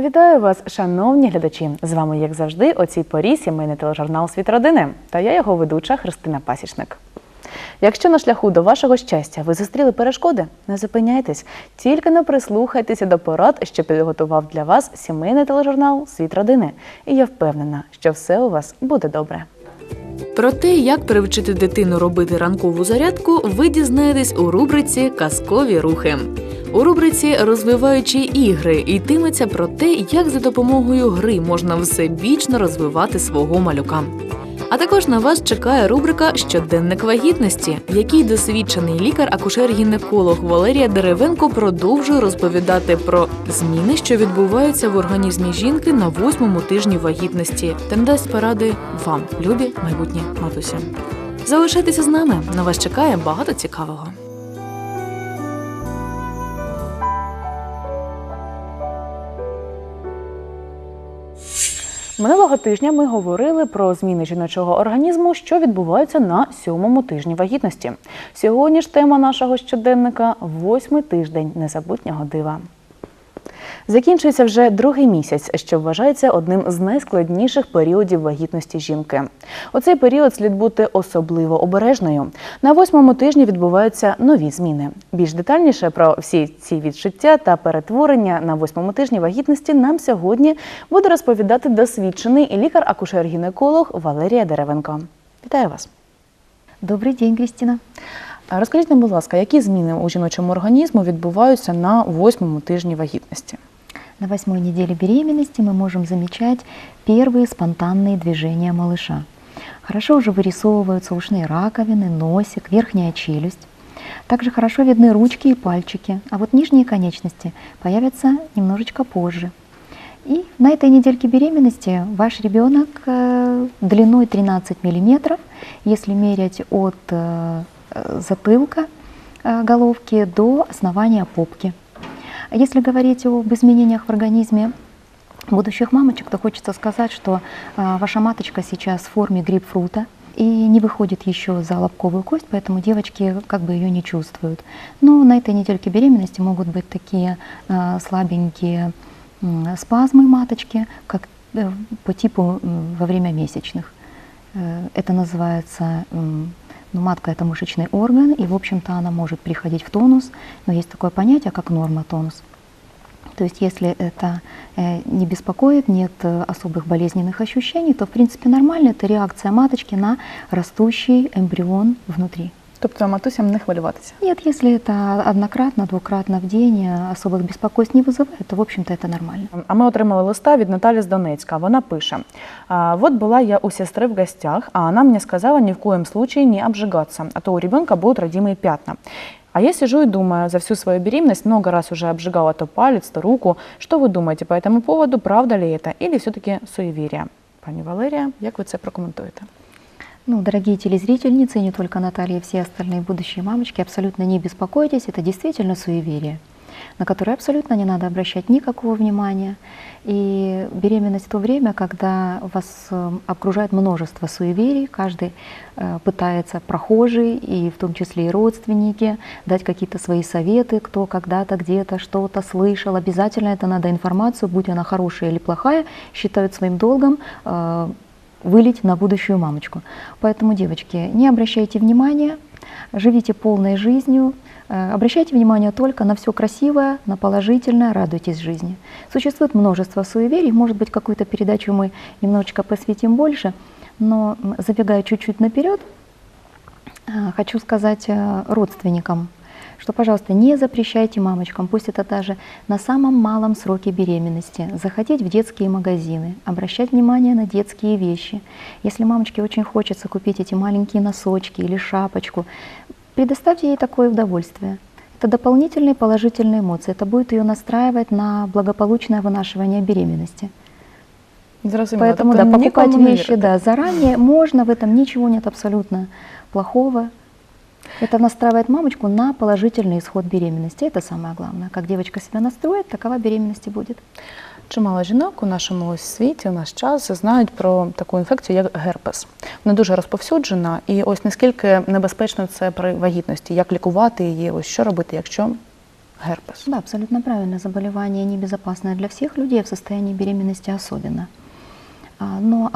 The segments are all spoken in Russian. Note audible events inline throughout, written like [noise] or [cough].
Вітаю вас, шановні глядачі! З вами, як завжди, о цій порі сімейний тележурнал Світ родини та я його ведуча Христина Пасічник. Якщо на шляху до вашого щастя ви зустріли перешкоди, не зупиняйтесь, тільки не прислухайтеся до порад, що підготував для вас сімейний тележурнал Світ родини. І я впевнена, що все у вас буде добре. Про те, як привчити дитину робити ранкову зарядку, ви дізнаєтесь у рубриці Казкові рухи. У рубриці Розвиваючі ігри йтиметься про те, як за допомогою гри можна всебічно розвивати свого малюка. А також на вас чекає рубрика Щоденник вагітності, в якій досвідчений лікар-акушер-гінеколог Валерія Деревенко продовжує розповідати про зміни, що відбуваються в організмі жінки на восьмому тижні вагітності, та надасть поради вам, любі майбутні матусі. Залишайтеся з нами. На вас чекає багато цікавого. Минулого тижня ми говорили про зміни жіночого організму, що відбуваються на сьомому тижні вагітності. Сьогодні ж тема нашого щоденника восьмий тиждень незабутнього дива. Закінчується вже другий місяць, що вважається одним з найскладніших періодів вагітності жінки. У цей період слід бути особливо обережною. На восьмому тижні відбуваються нові зміни. Більш детальніше про всі ці відчуття та перетворення на восьмому тижні вагітності нам сьогодні буде розповідати досвідчений лікар-акушер-гінеколог Валерія Деревенко. Вітаю вас! Добрый день, Кристина. А Розкажіть нам, будь ласка, які зміни у жіночому організму відбуваються на восьмому тижні вагітності? На восьмой неделе беременности мы можем замечать первые спонтанные движения малыша. Хорошо уже вырисовываются ушные раковины, носик, верхняя челюсть. Также хорошо видны ручки и пальчики, а вот нижние конечности появятся немножечко позже. И на этой недельке беременности ваш ребенок э, длиной 13 миллиметров, если мерять от э, затылка э, головки до основания попки. Если говорить об изменениях в организме будущих мамочек, то хочется сказать, что а, ваша маточка сейчас в форме грейпфрута и не выходит еще за лобковую кость, поэтому девочки как бы ее не чувствуют. Но на этой недельке беременности могут быть такие а, слабенькие спазмы маточки, как э, по типу во время месячных. Э, Это называется, ну, матка это мышечный орган, и, в общем-то, она может приходить в тонус, но есть такое понятие, как норма-тонус. То есть, если это э, не беспокоит, нет э, особых болезненных ощущений, то, в принципе, нормально. Это реакция маточки на растущий эмбрион внутри. Тобто матусям не хвилюватися. Нет, если это однократно, двукратно в день, э, особых беспокойств не вызывает, то, в общем-то, это нормально. А ми отримали листа від Наталі з Донецька. Вона пише: «А, Вот была я у сестры в гостях, а она мне сказала ни в коем случае не обжигаться, а то у ребенка будут родимые пятна. А я сижу и думаю, за всю свою беременность много раз уже обжигала то палец, то руку. Что вы думаете по этому поводу? Правда ли это? Или все-таки суеверие? Пані Валерія, як ви це прокоментуєте? Ну, дорогие телезрительницы, и не только Наталья, все остальные будущие мамочки, абсолютно не беспокойтесь, это действительно суеверие, на которое абсолютно не надо обращать никакого внимания. И беременность в то время, когда вас э, окружает множество суеверий, каждый э, пытается, прохожий, и в том числе и родственники, дать какие-то свои советы, кто когда-то где-то что-то слышал. Обязательно это надо информацию, будь она хорошая или плохая, считают своим долгом э, вылить на будущую мамочку. Поэтому, девочки, не обращайте внимания, живите полной жизнью, э, обращайте внимание только на все красивое, на положительное, радуйтесь жизни. Существует множество суеверий, может быть, какую-то передачу мы немножечко посвятим больше, но забегая чуть-чуть наперед, э, хочу сказать э, родственникам, что, пожалуйста, не запрещайте мамочкам, пусть это даже на самом малом сроке беременности, заходить в детские магазины, обращать внимание на детские вещи. Если мамочке очень хочется купить эти маленькие носочки или шапочку, предоставьте ей такое удовольствие. Это дополнительные положительные эмоции, это будет ее настраивать на благополучное вынашивание беременности. Зрозуміло. Поэтому, Тобто да, покупать нікому не вещи, вірити. да, заранее можно, в этом ничего нет абсолютно плохого. Это настраивает мамочку на положительный исход беременности. Это самое главное. Как девочка себя настроит, такова беременность и будет. Чимало жінок у нашому ось світі, у наш час знають про таку інфекцію, як герпес. Вона дуже розповсюджена, і ось наскільки небезпечно це при вагітності, як лікувати її, ось що робити, якщо герпес? Да, абсолютно правильно. Заболевание небезопасное для всех людей, а в состоянии беременности особенно. А, Но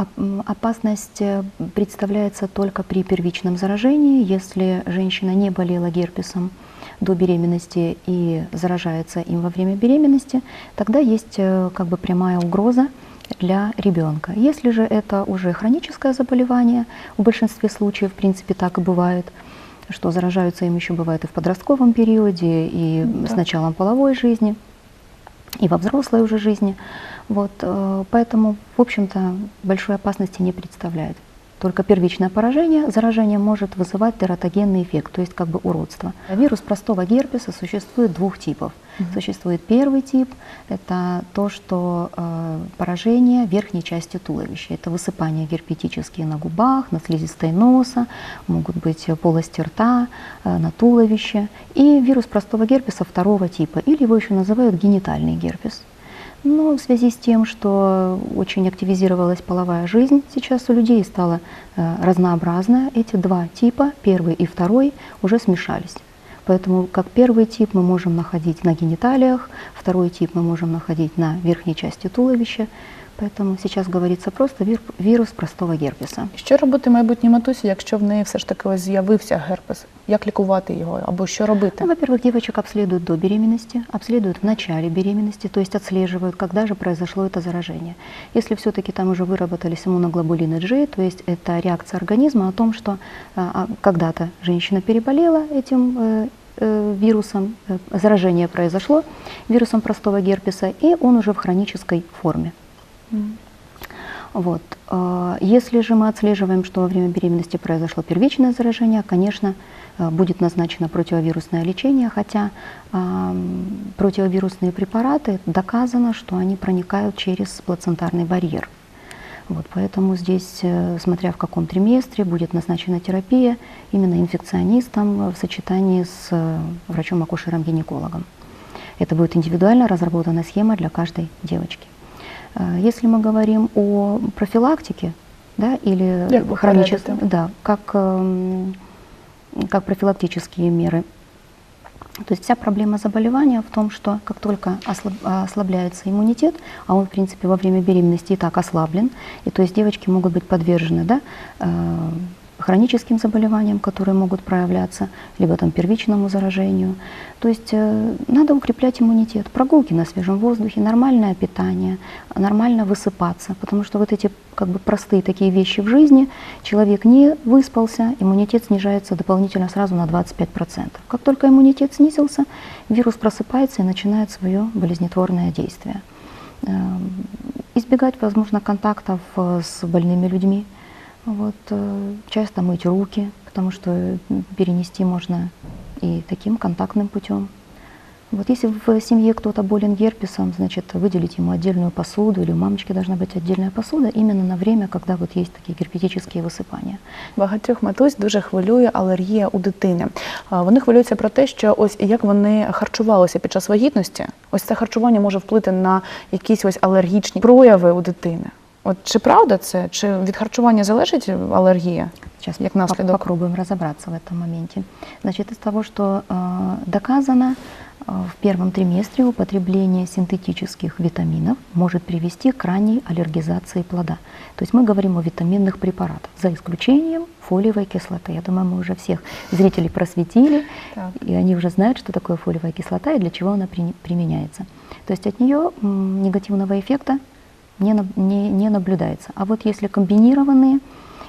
опасность э, представляется только при первичном заражении. Если женщина не болела герпесом до беременности и заражается им во время беременности, тогда есть э, как бы прямая угроза для ребенка. Если же это уже хроническое заболевание, в большинстве случаев, в принципе, так и бывает, что заражаются им еще бывает и в подростковом периоде, и Ну с да. началом половой жизни, и во взрослой уже жизни. Вот, э, поэтому, в общем-то, большой опасности не представляет. Только первичное поражение, заражение может вызывать тератогенный эффект, то есть как бы уродство. Вирус простого герпеса существует двух типов. Существует первый тип, это то, что э, поражение верхней части туловища. Это высыпания герпетические на губах, на слизистой носа, могут быть полости рта, э, на туловище. И вирус простого герпеса второго типа, или его еще называют генитальный герпес. Но в связи с тем, что очень активизировалась половая жизнь сейчас у людей стала э, разнообразная, эти два типа, первый и второй, уже смешались. Поэтому как первый тип мы можем находить на гениталиях, второй тип мы можем находить на верхней части туловища. Поэтому сейчас говорится просто вир- вирус простого герпеса. Що робити майбутній матусі, якщо в неї все ж таки ось з'явився герпес? Як лікувати його або що робити? Ну, во-первых, девочек обследуют до беременности, обследуют в начале беременности, то есть отслеживают, когда же произошло это заражение. Если все-таки там уже выработались иммуноглобулины G, то есть это реакция организма о том, что а, а, когда-то женщина переболела этим э, э, вирусом, э, заражение произошло вирусом простого герпеса, и он уже в хронической форме. Вот. э, Если же мы отслеживаем, что во время беременности произошло первичное заражение, конечно, э, будет назначено противовирусное лечение, хотя ам, противовирусные препараты доказано, что они проникают через плацентарный барьер. Вот, поэтому здесь, э, смотря в каком триместре, будет назначена терапия именно инфекционистом в сочетании с э, врачом-акушером-гинекологом. Это будет индивидуально разработанная схема для каждой девочки. Э, Если мы говорим о профилактике, да, или хроническом, да, как, эм, как профилактические меры, то есть вся проблема заболевания в том, что как только ослаб- ослабляется иммунитет, а он, в принципе, во время беременности и так ослаблен, и то есть девочки могут быть подвержены да, э, хроническим заболеваниям, которые могут проявляться, либо там первичному заражению. То есть э, надо укреплять иммунитет. Прогулки на свежем воздухе, нормальное питание, нормально высыпаться, потому что вот эти как бы простые такие вещи в жизни, человек не выспался, иммунитет снижается дополнительно сразу на 25%. Как только иммунитет снизился, вирус просыпается и начинает свое болезнетворное действие. Эм, Избегать, возможно, контактов э, с больными людьми. Вот, э, часто мыть руки, потому что э, перенести можно и таким контактным путем. Вот если в семье кто-то болен герпесом, значит, выделить ему отдельную посуду, или у мамочки должна быть отдельная посуда именно на время, когда вот есть такие герпетические высыпания. Багатьох матусь дуже хвилює алергія у дитини. А, Вони хвилюються про те, що ось як вони харчувалися під час вагітності. Ось це харчування може вплити на якісь ось алергічні прояви у дитини. От чи правда це? Чи від харчування залежить алергія? Сейчас Як поп- наслідок? попробуем разобраться в этом моменте. Значит, из того, что э, доказано, э, в первом триместре употребление синтетических витаминов может привести к ранней аллергизации плода. То есть мы говорим о витаминных препаратах, за исключением фолиевой кислоты. Я думаю, мы уже всех зрителей просветили, Так. и они уже знают, что такое фолиевая кислота и для чего она при- применяется. То есть от нее м, негативного эффекта не, не, не наблюдается. А вот если комбинированные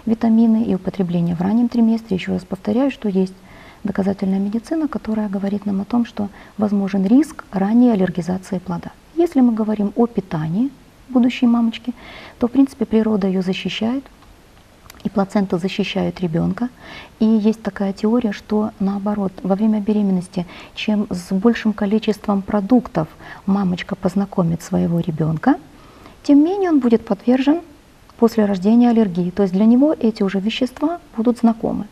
витамины и употребление в раннем триместре, еще раз повторяю, что есть доказательная медицина, которая говорит нам о том, что возможен риск ранней аллергизации плода. Если мы говорим о питании будущей мамочки, то в принципе природа ее защищает, и плацента защищает ребенка. И есть такая теория, что наоборот, во время беременности, чем с большим количеством продуктов мамочка познакомит своего ребенка, тем менее он будет подвержен после рождения аллергии. То есть для него эти уже вещества будут знакомы.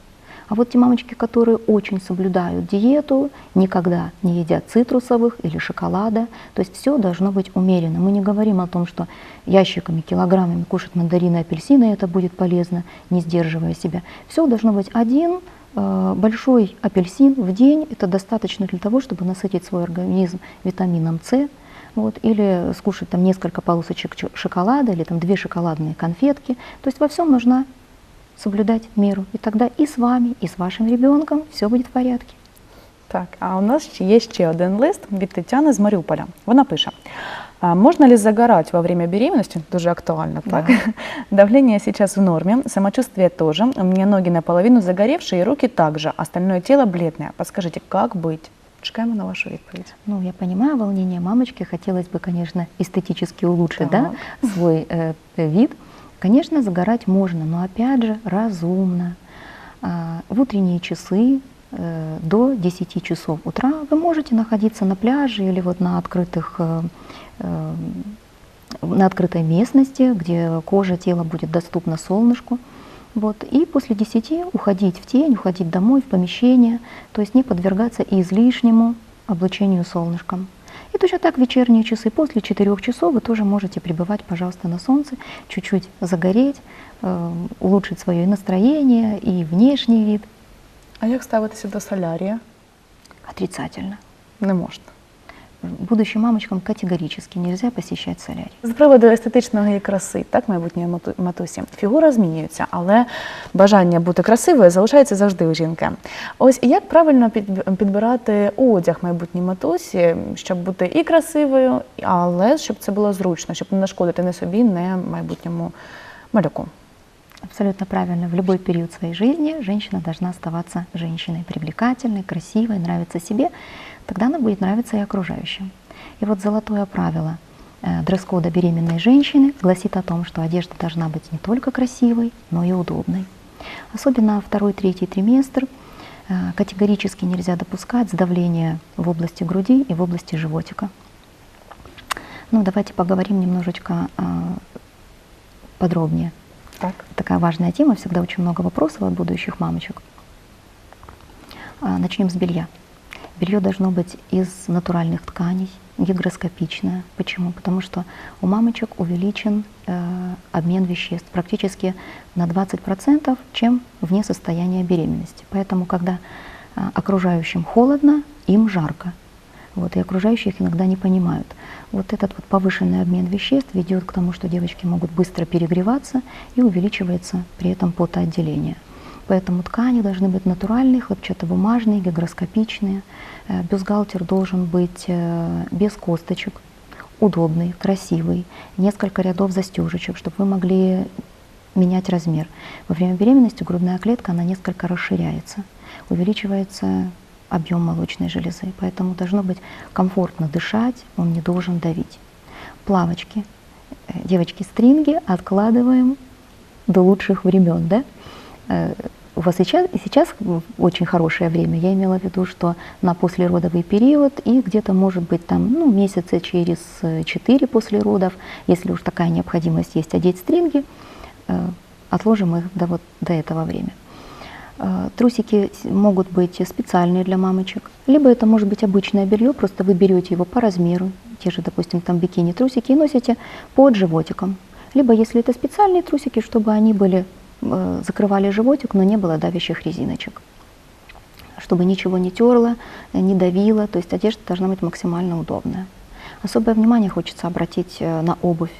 А вот те мамочки, которые очень соблюдают диету, никогда не едят цитрусовых или шоколада, то есть все должно быть умеренно. Мы не говорим о том, что ящиками, килограммами кушать мандарины, апельсины, это будет полезно, не сдерживая себя. Все должно быть один Э, Большой апельсин в день это достаточно для того, чтобы насытить свой организм витамином С, вот, или скушать там несколько полосочек чо- шоколада, или там две шоколадные конфетки. То есть во всем нужно соблюдать меру. И тогда и с вами, и с вашим ребенком все будет в порядке. Так, а у нас ще є ще один лист від Тетяни з Маріуполя. Вона пише: «А Можно ли загорать во время беременности? Тоже актуально, так? Давление [laughs] сейчас в норме, самочувствие тоже. У меня ноги наполовину загоревшие и руки также, остальное тело бледное. Подскажите, как быть? Чекаємо на вашу відповідь. Ну, я понимаю волнение мамочки. Хотелось бы, конечно, эстетически улучшить да, свой э, вид. Конечно, загорать можно, но опять же разумно. А, В утренние часы э, до 10 часов утра вы можете находиться на пляже или вот на открытых э, э, на открытой местности, где кожа тела будет доступна солнышку. Вот. И после 10 уходить в тень, уходить домой, в помещение, то есть не подвергаться излишнему облучению солнышком. И точно так вечерние часы, после 4 часов вы тоже можете пребывать, пожалуйста, на солнце, чуть-чуть загореть, э, улучшить свое и настроение, и внешний вид. А як ставитися до солярія? Отрицательно. Не можна. Будущим мамочкам категорически нельзя посещать солярий. З приводу естетичної краси, так, майбутньої матусі, фігура змінюється, але бажання бути красивою залишається завжди у жінки. Ось як правильно підбирати одяг майбутній матусі, щоб бути і красивою, але щоб це було зручно, щоб не нашкодити не собі, не майбутньому малюку. Абсолютно правильно. В любой период своей жизни женщина должна оставаться женщиной, привлекательной, красивой, нравиться себе. Тогда она будет нравиться и окружающим. И вот золотое правило э, дресс-кода беременной женщины гласит о том, что одежда должна быть не только красивой, но и удобной. Особенно второй-третий триместр э, категорически нельзя допускать сдавления в области груди и в области животика. Ну, давайте поговорим немножечко э, подробнее Так. такая важная тема, всегда очень много вопросов от будущих мамочек. А, Начнем с белья. Белье должно быть из натуральных тканей, гигроскопичное. Почему? Потому что у мамочек увеличен э, обмен веществ практически на 20%, чем вне состояния беременности. Поэтому, когда а, окружающим холодно, им жарко. Вот, и окружающие их иногда не понимают. Вот этот вот повышенный обмен веществ ведет к тому, что девочки могут быстро перегреваться и увеличивается при этом потоотделение. Поэтому ткани должны быть натуральные, хлопчатобумажные, гигроскопичные. Э, Бюстгальтер должен быть э, без косточек, удобный, красивый, несколько рядов застежечек, чтобы вы могли менять размер. Во время беременности грудная клетка, она несколько расширяется, увеличивается объем молочной железы, поэтому должно быть комфортно дышать, он не должен давить. Плавочки, э, девочки, стринги откладываем до лучших времен, да? Э, У вас сейчас, сейчас очень хорошее время. Я имела в виду, что на послеродовый период и где-то, может быть, там, ну, месяца через э, 4 после родов, если уж такая необходимость есть одеть стринги, э, отложим их до, вот, до этого время. Э, Трусики могут быть специальные для мамочек, либо это может быть обычное белье, просто вы берете его по размеру, те же, допустим, там бикини-трусики, и носите под животиком. Либо, если это специальные трусики, чтобы они были, э, закрывали животик, но не было давящих резиночек. Чтобы ничего не терло, э, не давило, то есть одежда должна быть максимально удобная. Особое внимание хочется обратить э, на обувь.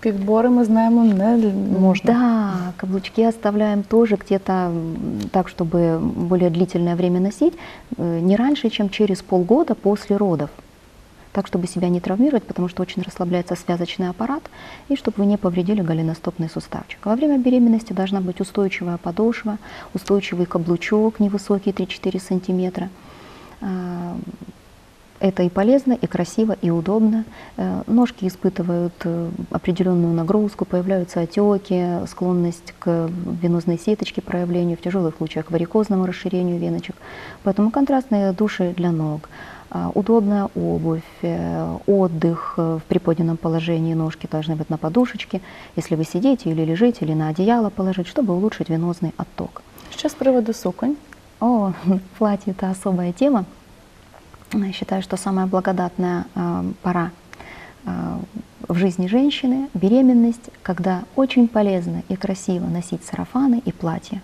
Підбори ми знаємо не можна. Да, каблучки оставляем тоже где-то так, чтобы более длительное время носить, э, не раньше, чем через полгода после родов. Так, чтобы себя не травмировать, потому что очень расслабляется связочный аппарат, и чтобы вы не повредили голеностопный суставчик. Во время беременности должна быть устойчивая подошва, устойчивый каблучок невысокий 3-4 сантиметра. А, Это и полезно, и красиво, и удобно. Э, Ножки испытывают э, определенную нагрузку, появляются отеки, склонность к венозной сеточке проявлению, в тяжелых случаях варикозному расширению веночек. Поэтому контрастные души для ног, удобная обувь, э, отдых э, в приподнятом положении ножки должны быть на подушечке, если вы сидите или лежите, или на одеяло положить, чтобы улучшить венозный отток. З приводу суконь. О, [laughs] платье – это особая тема. Я считаю, что самая благодатная э, пора э, в жизни женщины – беременность, когда очень полезно и красиво носить сарафаны и платья.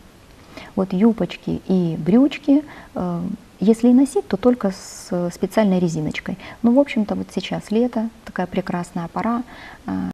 Вот юбочки и брючки, э, если и носить, то только с э, специальной резиночкой. Ну, в общем-то, вот сейчас лето, такая прекрасная пора, э,